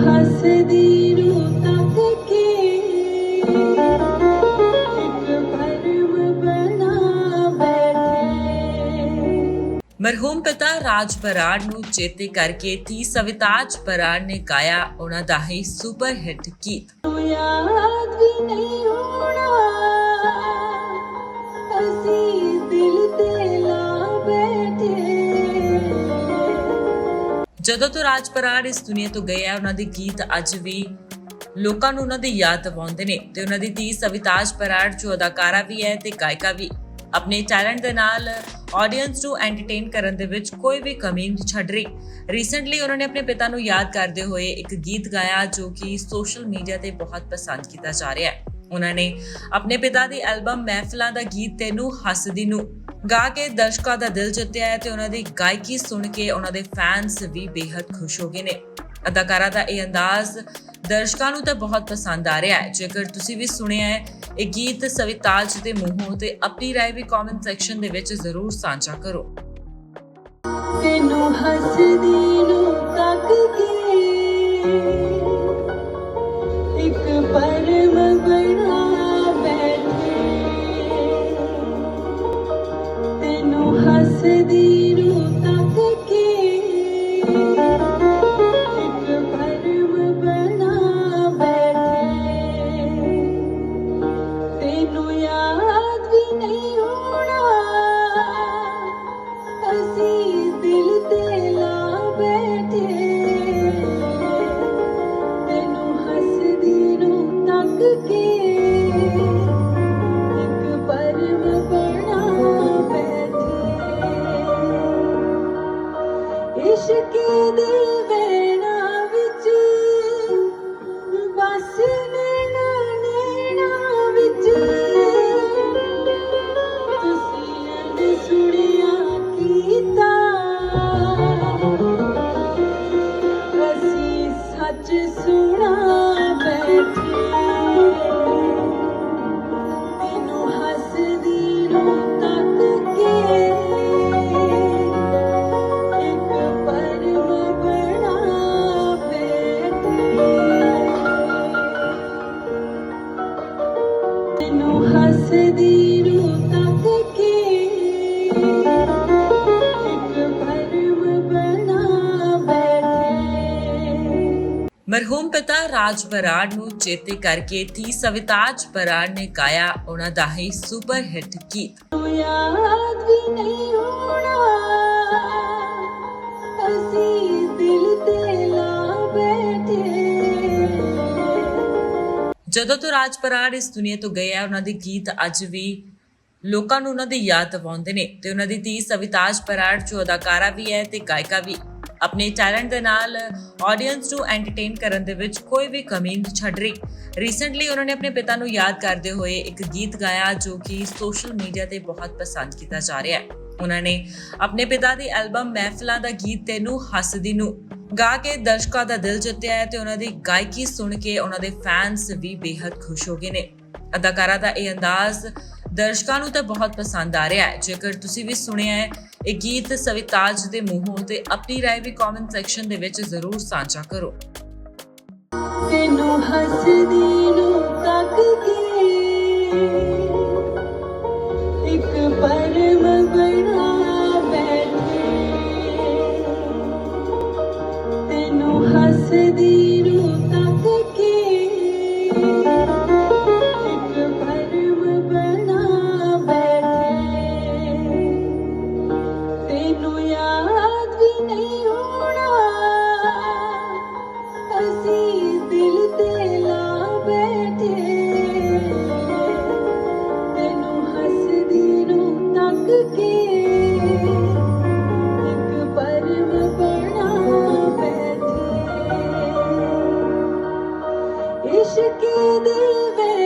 ਹੱਸਦੀ ਨੂੰ ਤੱਕ ਕੇ। ਇੱਕ ਭਰਮ ਬਣਾ ਬੈਠੇ। ਮਰਹੂਮ ਪਿਤਾ ਰਾਜ ਬਰਾੜ ਨੂੰ ਚੇਤੇ ਕਰਕੇ ਧੀ ਸਵਿਤਾਜ ਬਰਾੜ ਨੇ ਗਾਇਆ ਉਹਨਾਂ ਦਾ ਹੀ ਸੁਪਰ ਹਿੱਟ ਗੀਤ ਯਾਦ ਵੀ ਨਹੀਂ ਜਦੋਂ ਤੋਂ ਰਾਜ ਬਰਾੜ ਇਸ ਦੁਨੀਆ ਤੋਂ ਗਏ ਆ, ਉਹਨਾਂ ਦੇ ਗੀਤ ਅੱਜ ਵੀ ਲੋਕਾਂ ਨੂੰ ਉਹਨਾਂ ਦੀ ਯਾਦ ਦਿਵਾਉਂਦੇ ਨੇ ਤੇ ਉਹਨਾਂ ਦੀ ਧੀ ਸਵਿਤਾਜ ਬਰਾੜ ਜੋ ਅਦਾਕਾਰਾ ਵੀ ਹੈ ਤੇ ਗਾਇਕਾ ਵੀ, ਆਪਣੇ ਟੈਲੈਂਟ ਦੇ ਨਾਲ ਆਡੀਅנס ਨੂੰ ਐਂਟਰਟੇਨ ਕਰਨ ਦੇ ਵਿੱਚ ਕੋਈ ਵੀ ਕਮੀ ਨਹੀਂ ਛੱਡ ਰਹੀ। ਰੀਸੈਂਟਲੀ ਉਹਨਾਂ ਨੇ ਆਪਣੇ ਪਿਤਾ ਨੂੰ ਯਾਦ ਕਰਦੇ ਹੋਏ ਇੱਕ ਗੀਤ ਗਾਇਆ ਜੋ ਕਿ ਸੋਸ਼ਲ ਮੀਡੀਆ ਤੇ ਬਹੁਤ ਪਸੰਦ ਕੀਤਾ ਜਾ ਰਿਹਾ ਹੈ। ਉਹਨਾਂ ਨੇ ਆਪਣੇ ਪਿਤਾ ਦੀ ਐਲਬਮ ਮਹਿਫਲਾਂ ਦਾ ਗੀਤ ਤੈਨੂੰ ਹੱਸਦੀ ਨੂੰ ਗਾ ਕੇ ਦਰਸ਼ਕਾਂ ਦਾ ਦਿਲ ਜਿੱਤਿਆ ਹੈ ਤੇ ਉਹਨਾਂ ਦੀ ਗਾਇਕੀ ਸੁਣ ਕੇ ਉਹਨਾਂ ਦੇ ਫੈਨਸ ਵੀ ਬੇहद ਖੁਸ਼ ਹੋ ਗਏ ਨੇ। ਅਦਾਕਾਰਾ ਦਾ ਇਹ ਅੰਦਾਜ਼ ਦਰਸ਼ਕਾਂ ਨੂੰ ਤਾਂ ਬਹੁਤ ਪਸੰਦ ਆ ਰਿਹਾ ਹੈ। ਜੇਕਰ ਤੁਸੀਂ ਵੀ ਸੁਣਿਆ ਹੈ, ਇਹ ਗੀਤ ਸਵਿਤਾਜ ਦੇ ਮੂੰਹੋਂ ਤੇ ਆਪਣੀ ਰਾਏ ਵੀ ਕਮੈਂਟ ਸੈਕਸ਼ਨ ਦੇ ਵਿੱਚ ਜ਼ਰੂਰ ਸਾਂਝਾ ਕਰੋ। ਤੈਨੂੰ ਹੱਸਦੀ ਨੂੰ ਤੱਕ ਕੇ ਇੱਕ ਪਰਮ ਤੈਨੂੰ ਹੱਸਦੀ ਇਸ਼ਕ ਦੇ ਵੇਣਾ ਵਿੱਚ, ਬਸ ਨੈਣਾ ਨੈਣਾ ਵਿੱਚ। ਤੁਸੀਂ ਅੰਗ ਸੁਣਿਆ ਕੀਤਾ। ਅਸੀਂ ਸੱਚ ਸੁਣਾ ਮਰਹੂਮ ਪਿਤਾ ਰਾਜ ਬਰਾੜ ਨੂੰ ਚੇਤੇ ਕਰਕੇ ਧੀ ਸਵਿਤਾਜ ਬਰਾੜ ਨੇ ਗਾਇਆ ਉਹਨਾਂ ਦਾ ਹੀ ਸੁਪਰ ਹਿੱਟ ਗੀਤ। ਯਾਦ ਵੀ ਨਹੀਂ ਹੋਣਾ ਜਦੋਂ ਤੋਂ ਰਾਜ ਪਰਾੜ ਇਸ ਦੁਨੀਆ ਤੋਂ ਗਏ ਆ, ਉਹਨਾਂ ਦੇ ਗੀਤ ਅੱਜ ਵੀ ਲੋਕਾਂ ਨੂੰ ਉਹਨਾਂ ਦੀ ਯਾਦ ਦਿਵਾਉਂਦੇ ਨੇ ਤੇ ਉਹਨਾਂ ਦੀ ਧੀ ਸਵਿਤਾਜ ਪਰਾੜ, ਜੋ ਅਦਾਕਾਰਾ ਵੀ ਹੈ ਤੇ ਗਾਇਕਾ ਵੀ, ਆਪਣੇ ਟੈਲੈਂਟ ਦੇ ਨਾਲ ਆਡੀਅנס ਨੂੰ ਐਂਟਰਟੇਨ ਕਰਨ ਦੇ ਵਿੱਚ ਕੋਈ ਵੀ ਕਮੀ ਨਹੀਂ ਛੱਡ ਰਹੀ। ਰੀਸੈਂਟਲੀ ਉਹਨਾਂ ਨੇ ਆਪਣੇ ਪਿਤਾ ਨੂੰ ਯਾਦ ਕਰਦੇ ਹੋਏ ਇੱਕ ਗੀਤ ਗਾਇਆ ਜੋ ਕਿ ਸੋਸ਼ਲ ਮੀਡੀਆ ਤੇ ਬਹੁਤ ਪਸੰਦ ਕੀਤਾ ਜਾ ਰਿਹਾ ਹੈ। ਉਹਨਾਂ ਨੇ ਆਪਣੇ ਪਿਤਾ ਦੀ ਐਲਬਮ ਮਹਿਫਲਾਂ ਦਾ ਗੀਤ ਤੈਨੂੰ ਹੱਸਦੀ ਨੂੰ ਗਾ ਕੇ ਦਰਸ਼ਕਾਂ ਦਾ ਦਿਲ ਜਿੱਤਿਆ ਹੈ ਤੇ ਉਹਨਾਂ ਦੀ ਗਾਇਕੀ ਸੁਣ ਕੇ ਉਹਨਾਂ ਦੇ ਫੈਨਸ ਵੀ ਬੇहद ਖੁਸ਼ ਹੋ ਗਏ ਨੇ। ਅਦਾਕਾਰਾ ਦਾ ਇਹ ਅੰਦਾਜ਼ ਦਰਸ਼ਕਾਂ ਨੂੰ ਤਾਂ ਬਹੁਤ ਪਸੰਦ ਆ ਰਿਹਾ ਹੈ। ਜੇਕਰ ਤੁਸੀਂ ਵੀ ਸੁਣਿਆ ਹੈ, ਇਹ ਗੀਤ ਸਵਿਤਾਜ ਦੇ ਮੂੰਹੋਂ ਤੇ ਆਪਣੀ ਰਾਏ ਵੀ ਕਮੈਂਟ ਸੈਕਸ਼ਨ ਦੇ ਵਿੱਚ ਜ਼ਰੂਰ ਸਾਂਝਾ ਕਰੋ। ਤੈਨੂੰ ਹੱਸਦੀ ਨੂੰ ਤੱਕ ਕੇ ਇੱਕ ਪਰਮ ਤੈਨੂੰ ਹੱਸਦੀ इश्क दिल में